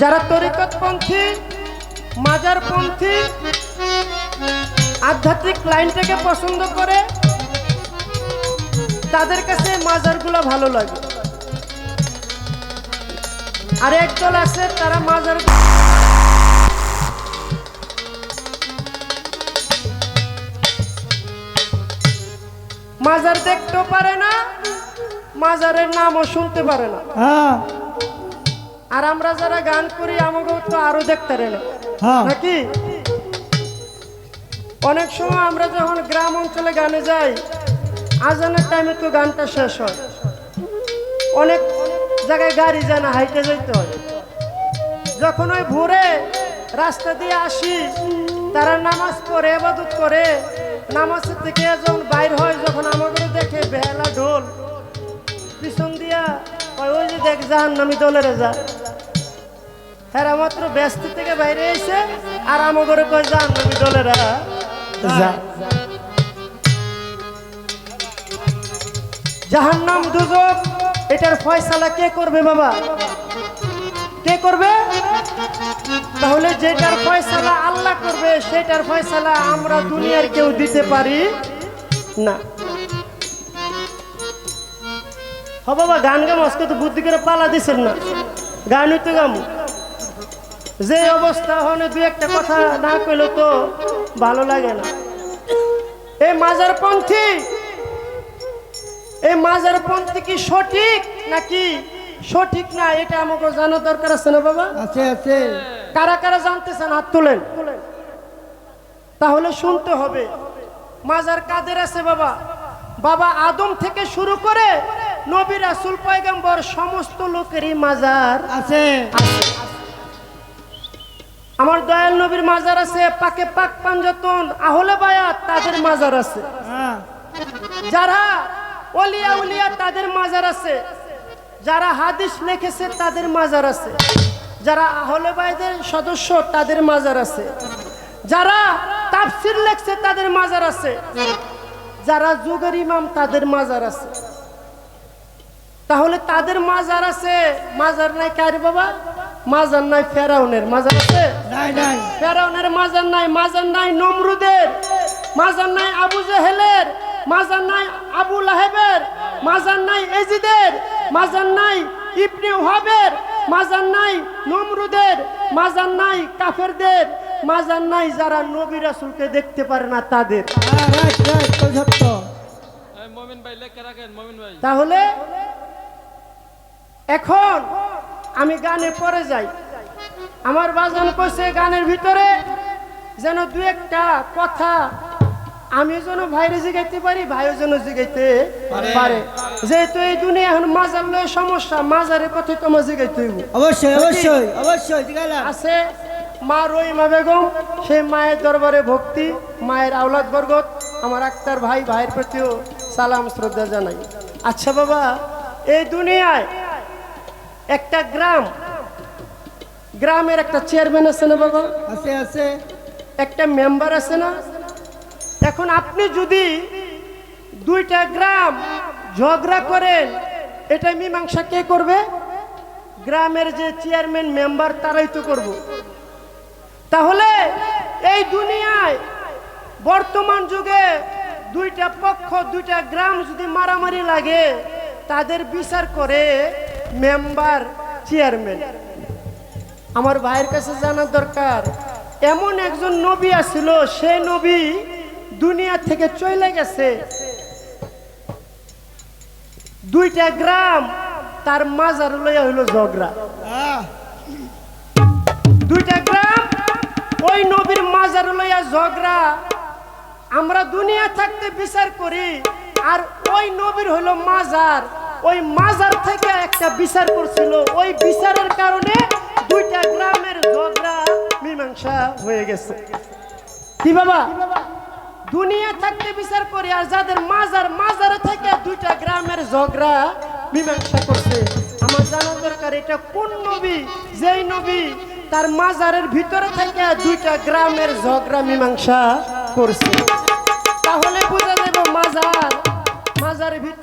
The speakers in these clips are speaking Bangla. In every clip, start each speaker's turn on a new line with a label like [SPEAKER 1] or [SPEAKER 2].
[SPEAKER 1] যারা তরিকত তরিকতপন্থী, মাজারপন্থী, আধ্যাত্মিক লাইনটাকে পছন্দ করে, তাদের কাছে মাজারগুলো ভালো লাগে। আর একদল আছে, তারা মাজার মাজার দেখতেও পারে না, মাজারের নামও শুনতে পারে না।
[SPEAKER 2] হ্যাঁ।
[SPEAKER 1] আর আমরা যারা গান করি আমাকেও তো আরও দেখতে পারে
[SPEAKER 2] হ্যাঁ।
[SPEAKER 1] নাকি? অনেক সময় আমরা যখন গ্রাম অঞ্চলে গানে যাই আজানের টাইমে তো গানটা শেষ হয়। অনেক জায়গায় গাড়ি যায় না হাইটে যাইতে হয়। যখন ওই ভোরে রাস্তা দিয়ে আসি তারা নামাজ পড়ে এবাদত করে। নামাজ থেকে যখন বাইর হয় যখন আমাদের দেখে বেলা ঢোল পিছন দিয়া ওই যে দেখ জাহান নামি দলের যা হ্যাঁ মাত্র ব্যস্ত থেকে বাইরে এসে আর আমাদের কয় জাহান নামি দলেরা
[SPEAKER 2] যা।
[SPEAKER 1] জাহান্নাম দুজক এটার ফয়সালা কে করবে বাবা? কে করবে? তাহলে যেটার ফয়সালা আল্লাহ করবে সেটার ফয়সালা আমরা দুনিয়ার কেউ দিতে পারি না। হ বাবা গান গাম আজকে তো বুদ্ধি করে পালা দিছেন না। গানই তো গাম। যে অবস্থা হনে দু একটা কথা না কইলে তো ভালো লাগে না। এই মাজার পন্থী এই মাজার পন্থী কি সঠিক নাকি সঠিক না এটা আমাকে জানা দরকার আছে না বাবা?
[SPEAKER 2] আছে আছে।
[SPEAKER 1] কারা কারা জানতেছেন হাত তুলেন। তাহলে শুনতে হবে মাজার কাদের আছে বাবা? বাবা আদম থেকে শুরু করে নবী রাসুল পয়গম্বর সমস্ত লোকেরই মাজার
[SPEAKER 2] আছে।
[SPEAKER 1] আমার দয়াল নবীর মাজার আছে পাকে পাক পাঞ্জাতন আহলে বায়াত তাদের মাজার আছে।
[SPEAKER 2] হ্যাঁ।
[SPEAKER 1] যারা অলিয়া উলিয়া তাদের মাজার আছে যারা হাদিস লিখেছে তাদের মাজার আছে যারা আহলে বাইদের সদস্য তাদের মাজার আছে যারা তাফসির লেখছে তাদের মাজার আছে যারা যুগের ইমাম তাদের মাজার আছে। তাহলে তাদের মাজার আছে মাজার নাই কার বাবা? মাজার নাই ফেরাউনের মাজার আছে?
[SPEAKER 2] নাই নাই।
[SPEAKER 1] ফেরাউনের মাজার নাই মাজার নাই নমরুদের মাজার নাই আবু জেহেলের মাজার নাই আবু লাহেবের মাজার নাই এজিদের মাজার নাই ইবনে ওহাবের মাজার নাই নমরুদের মাজার নাই কাফেরদের মাজার নাই যারা নবী রাসূলকে দেখতে পারে না তাদের।
[SPEAKER 2] হ্যাঁ
[SPEAKER 1] তাহলে এখন আমি গানে পরে যাই। আমার বাজান কইছে গানের ভিতরে যেন দু একটা কথা আমি যেন ভাইরে জিগাইতে পারি ভাইও যেন জিগাইতে পারে। যেহেতু এই দুনিয়া এখন মাজার লয়ে সমস্যা মাজারের কথাই তোমার জিগাইতে হইব।
[SPEAKER 2] অবশ্যই অবশ্যই অবশ্যই আছে
[SPEAKER 1] মা রহিমা বেগম সেই মায়ের দরবারে ভক্তি মায়ের আওলাদ বর্গত আমার আক্তার ভাই ভাইয়ের প্রতিও সালাম শ্রদ্ধা জানাই। আচ্ছা বাবা এই দুনিয়ায় একটা গ্রাম। গ্রামের একটা চেয়ারম্যান আছে না বাবা?
[SPEAKER 2] আছে আছে।
[SPEAKER 1] একটা মেম্বার আছে না? এখন আপনি যদি দুইটা গ্রাম ঝগড়া করেন এটা মীমাংসা কে করবে? গ্রামের যে চেয়ারম্যান মেম্বার তারাই তো করব। তাহলে এই দুনিয়ায় বর্তমান যুগে দুইটা পক্ষ দুইটা গ্রাম যদি মারামারি লাগে তাদের বিচার করে মেম্বার চেয়ারম্যান আমার ভাইয়ের কাছে জানার দরকার এমন একজন নবী আছিল সে নবী দুনিয়া থেকে চলে গেছে। দুইটা গ্রাম তার মাজার লইয়া হইল ঝগড়া। দুইটা গ্রাম ওই নবীর মাজার লইয়া ঝগড়া। আমরা দুনিয়া থাকতে বিচার করি আর ওই নবীর হলো মাজার। ওই মাজার থেকে একটা বিচার করছিল। ওই বিচারের কারণে দুইটা গ্রামের ঝগড়া মীমাংসা হয়ে গেছে। কি বাবা? দুনিয়া থাকতে বিচার করি আর যাদের মাজার মাজারে থেকে দুইটা গ্রামের ঝগড়া মীমাংসা করছে। আমার জানা দরকার এটা কোন নবী? যেই নবী তার মাজারের ভিতরে থেকে দুইটা গ্রামের ঝগড়া মীমাংসা করছে।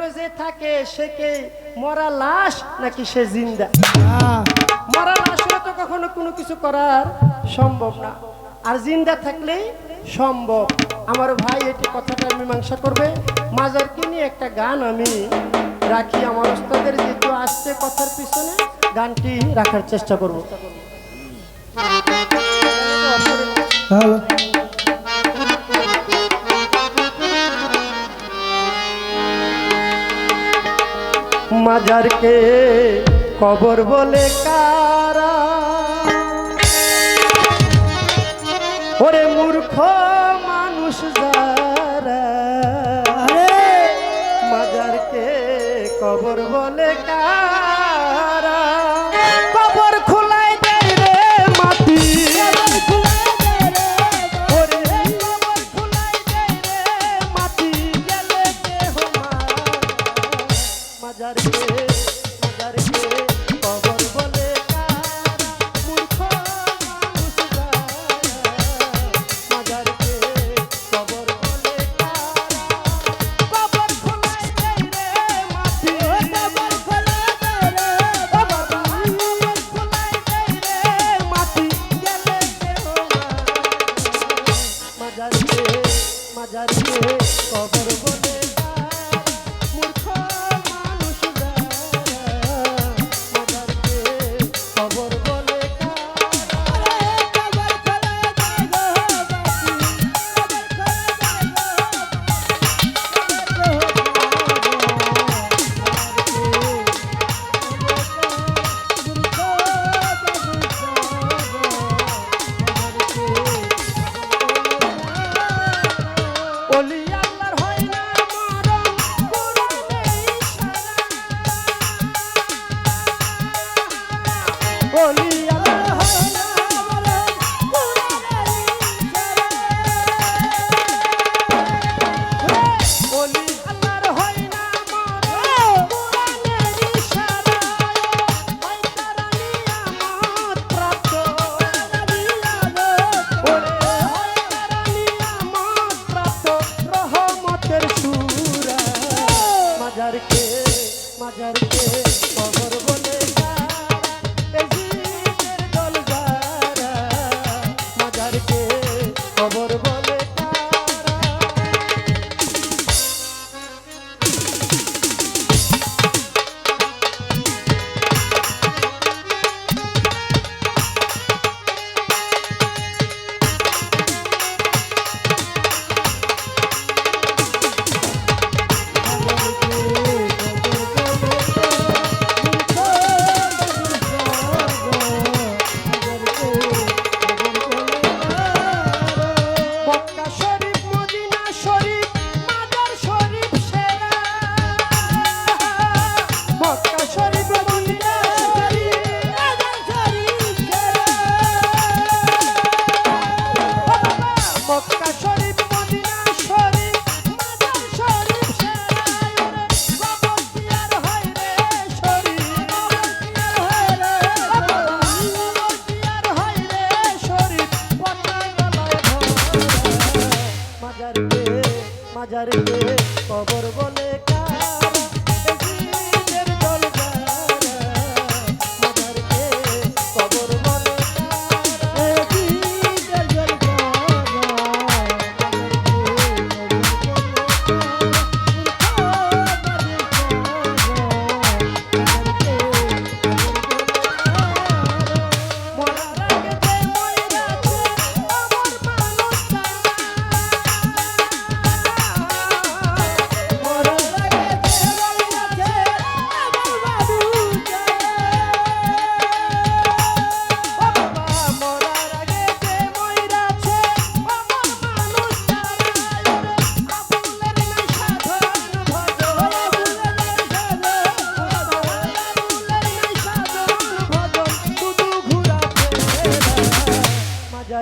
[SPEAKER 1] ভিতরে যে থাকে, সে কে মরা লাশ নাকি সে জিন্দা? মরা লাশ হলে তো কখনো কোনো কিছু করার সম্ভব না। আর জিন্দা থাকলেই সম্ভব। আমার ভাই এটি কথাটা মীমাংসা করবে। মাজার কিনে একটা গান আমি রাখি? আমার ওস্তাদের যেহেতু আসছে কথার পিছনে, গানটি রাখার চেষ্টা করব। মাজারকে কবর বলে কারা? ওরে মূর্খ মানুষ যারা মাজারকে কবর বলে কারা?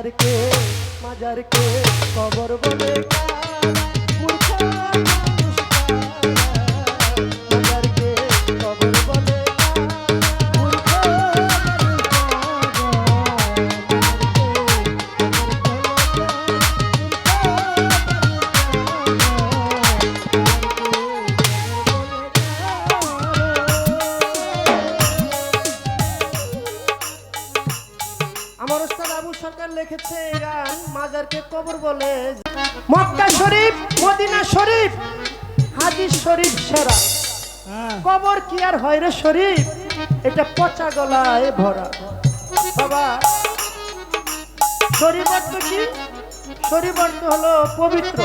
[SPEAKER 1] মাজারকে মাজারকে খবর বলে বলে মক্কা শরীফ মদিনা শরীফ হাদিস শরীফ সেরা।
[SPEAKER 2] হ্যাঁ।
[SPEAKER 1] কবর কি আর হয় রে শরীফ? এটা পচা গলায় ভরা। বাবা শরীফ অর্থ কি? শরীফ অর্থ হলো পবিত্র।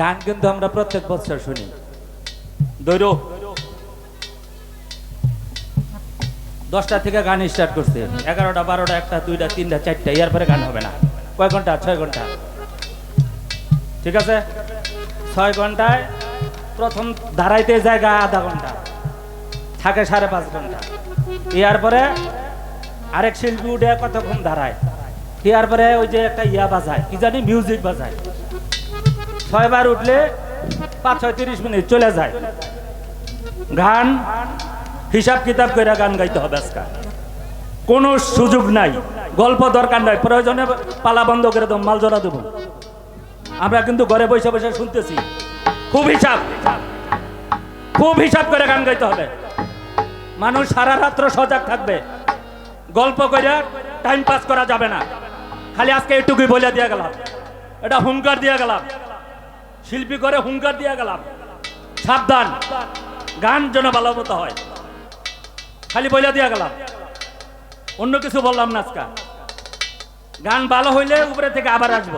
[SPEAKER 3] গান কিন্তু আমরা প্রত্যেক বছর শুনি। দৈর। দশটা থেকে গান স্টার্ট করছে। এগারোটা, বারোটা, একটা, দুইটা, তিনটা, চারটা ইয়ার পরে গান হবে না। কয় ঘণ্টা? ছয় ঘণ্টা। ঠিক আছে? ছয় ঘন্টায় প্রথম দাঁড়াইতে জায়গা আধা ঘণ্টা। থাকে সাড়ে পাঁচ ঘণ্টা। ইয়ার পরে আরেক শিল্পী উঠে কতক্ষণ দাঁড়ায় ইয়ার পরে ওই যে একটা ইয়া বাজায়, কি জানি মিউজিক বাজায়। ছয়বার উঠলে পাঁচ ছয় তিরিশ মিনিট, চলে যায়। গান, হিসাব কিতাব করে গান গাইতে হবে আজকাল কোনো সুযোগ নাই, গল্প দরকার নাই, প্রয়োজনে পালা বন্ধ করে দেবো মাল জড়া দেবো। আমরা কিন্তু ঘরে বসে বসে শুনতেছি। খুব হিসাব। খুব হিসাব করে গান গাইতে হবে। মানুষ সারা রাত্র সজাগ থাকবে। গল্প করে টাইম পাস করা যাবে না। খালি আজকে এটুকুই বলে দিয়ে গেলাম। এটা হুঙ্কার দিয়ে গেলাম। শিল্পী করে হুঙ্কার দিয়ে গেলাম। সাবধান। গান যেন ভালো মতো হয়। খালি বইলা দিয়া গেলাম। অন্য কিছু বললাম না গান ভালো হইলে উপরে থেকে আবার আসব।